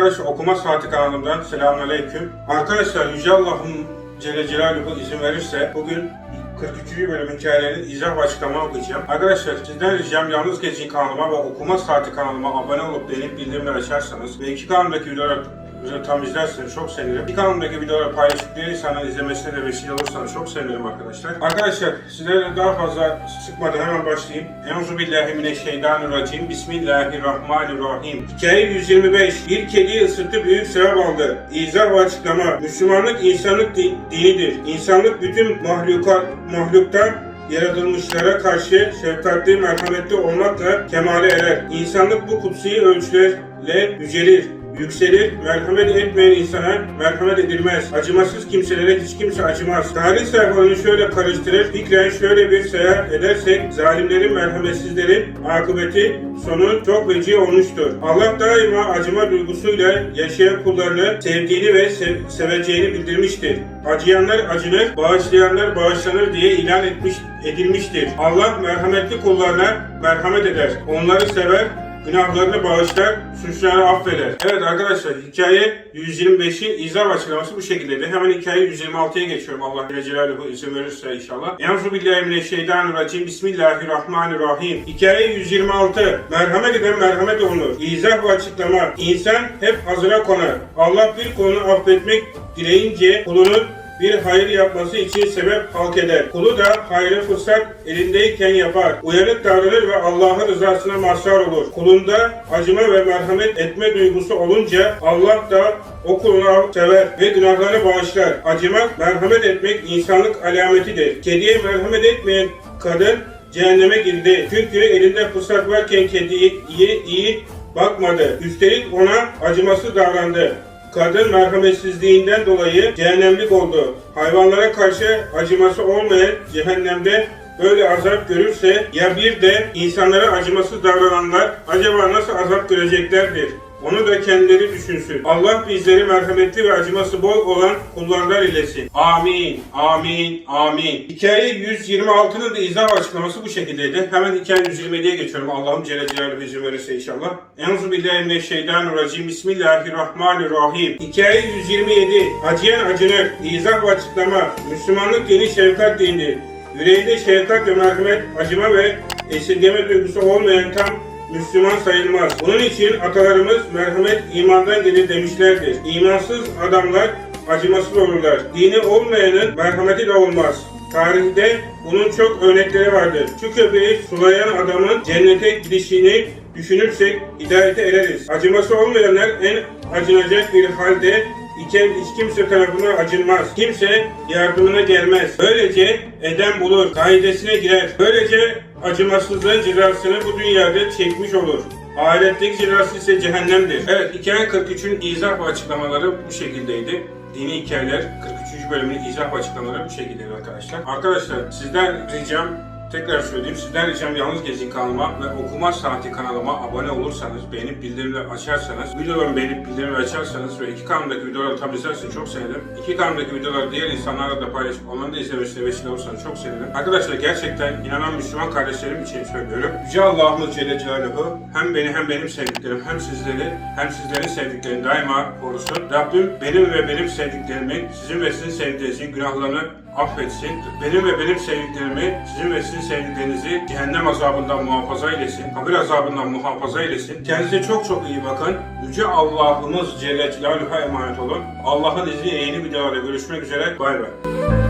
Arkadaşlar okuma saati kanalımdan selamünaleyküm. Arkadaşlar Yüce Allah'ın Celle Celaluhu izin verirse bugün 43. bölüm hikayelerin izah ve açıklama okuyacağım. Arkadaşlar sizden ricam yalnız geçin kanalıma ve okuma saati kanalıma abone olup beğenip bildirimleri açarsanız ve iki kanalımdaki videoları Güzel tam izlerseniz çok sevinirim. Bir kanalımdaki videoları paylaşıp diğer insanların izlemesine de vesile olursanız çok sevinirim arkadaşlar. Arkadaşlar sizlere daha fazla sıkmadan hemen başlayayım. Euzubillahimineşşeytanirracim. Bismillahirrahmanirrahim. Hikaye 125. Bir kediyi ısırttı büyük sevap aldı. İzah ve açıklama. Müslümanlık insanlık di- dinidir. İnsanlık bütün mahlukat, mahlukta yaratılmışlara karşı şefkatli, merhametli olmakla kemale erer. İnsanlık bu kutsi ölçülerle yücelir yükselir, merhamet etmeyen insana merhamet edilmez. Acımasız kimselere hiç kimse acımaz. Tarih sayfalarını şöyle karıştırır, fikren şöyle bir seyahat edersek, zalimlerin, merhametsizlerin akıbeti sonu çok veci olmuştur. Allah daima acıma duygusuyla yaşayan kullarını sevdiğini ve sev- seveceğini bildirmiştir. Acıyanlar acınır, bağışlayanlar bağışlanır diye ilan etmiş edilmiştir. Allah merhametli kullarına merhamet eder. Onları sever, Günahlarını bağışlar, suçlarını affeder. Evet arkadaşlar hikaye 125'i izah açıklaması bu şekildeydi. Hemen hikaye 126'ya geçiyorum Allah Celaluhu izin verirse inşallah. Enzu billahi mineşşeytanirracim. Bismillahirrahmanirrahim. Hikaye 126. Merhamet eden merhamet olunur. İzah ve açıklama. İnsan hep hazıra konar. Allah bir kulunu affetmek dileyince kulunun bir hayır yapması için sebep halk eder. Kulu da hayrı fırsat elindeyken yapar. Uyanık davranır ve Allah'ın rızasına mazhar olur. Kulunda acıma ve merhamet etme duygusu olunca Allah da o kulunu sever ve günahlarını bağışlar. Acımak, merhamet etmek insanlık alametidir. Kediye merhamet etmeyen kadın cehenneme girdi. Çünkü elinde fırsat varken kediye iyi, iyi bakmadı. Üstelik ona acımasız davrandı. Kadın merhametsizliğinden dolayı cehennemlik oldu. Hayvanlara karşı acıması olmayan cehennemde böyle azap görürse ya bir de insanlara acımasız davrananlar acaba nasıl azap göreceklerdir? Onu da kendileri düşünsün. Allah bizleri merhametli ve acıması bol olan kullardan eylesin. Amin, amin, amin. Hikaye 126'nın da izah açıklaması bu şekildeydi. Hemen hikaye 127'ye geçiyorum. Allah'ım Celle Celaluhu izin verirse inşallah. Enzu billahi mineşşeytanirracim. Bismillahirrahmanirrahim. Hikaye 127. Acıyan acınır. İzah ve açıklama. Müslümanlık dini şefkat dinidir. Yüreğinde şefkat ve merhamet, acıma ve esirgeme duygusu olmayan tam Müslüman sayılmaz. Bunun için atalarımız merhamet imandan gelir demişlerdir. İmansız adamlar acımasız olurlar. Dini olmayanın merhameti de olmaz. Tarihte bunun çok örnekleri vardır. Şu köpeği sulayan adamın cennete gidişini düşünürsek hidayete ereriz. Acıması olmayanlar en acınacak bir halde iken hiç kimse tarafından acınmaz. Kimse yardımına gelmez. Böylece eden bulur, kaidesine girer. Böylece acımasızlığın cezasını bu dünyada çekmiş olur. Ahiretteki cezası ise cehennemdir. Evet, hikaye 43'ün izah ve açıklamaları bu şekildeydi. Dini hikayeler 43. bölümün izah ve açıklamaları bu şekildeydi arkadaşlar. Arkadaşlar sizden ricam Tekrar söyleyeyim sizden ricam yalnız gezin kanalıma ve okuma saati kanalıma abone olursanız, beğenip bildirimleri açarsanız, videolarımı beğenip bildirimleri açarsanız ve iki kanalımdaki videoları tabi izlerseniz çok sevinirim. İki kanalımdaki videoları diğer insanlarla da paylaşıp onların da izlemesine vesile olursanız çok sevinirim. Arkadaşlar gerçekten inanan Müslüman kardeşlerim için söylüyorum. Yüce Allah'ımız Celle Celaluhu hem beni hem benim hem sizleri hem sizlerin sevdiklerini daima korusun. Rabbim benim ve benim sevdiklerimin sizin ve sizin sevdiğinizin günahlarını affetsin. Benim ve benim sevdiklerimi, sizin ve sizin sevdiklerinizi cehennem azabından muhafaza eylesin. Kabir azabından muhafaza eylesin. Kendinize çok çok iyi bakın. Yüce Allah'ımız Celle Celaluhu'ya emanet olun. Allah'ın izniyle yeni videolarda görüşmek üzere. Bay bay.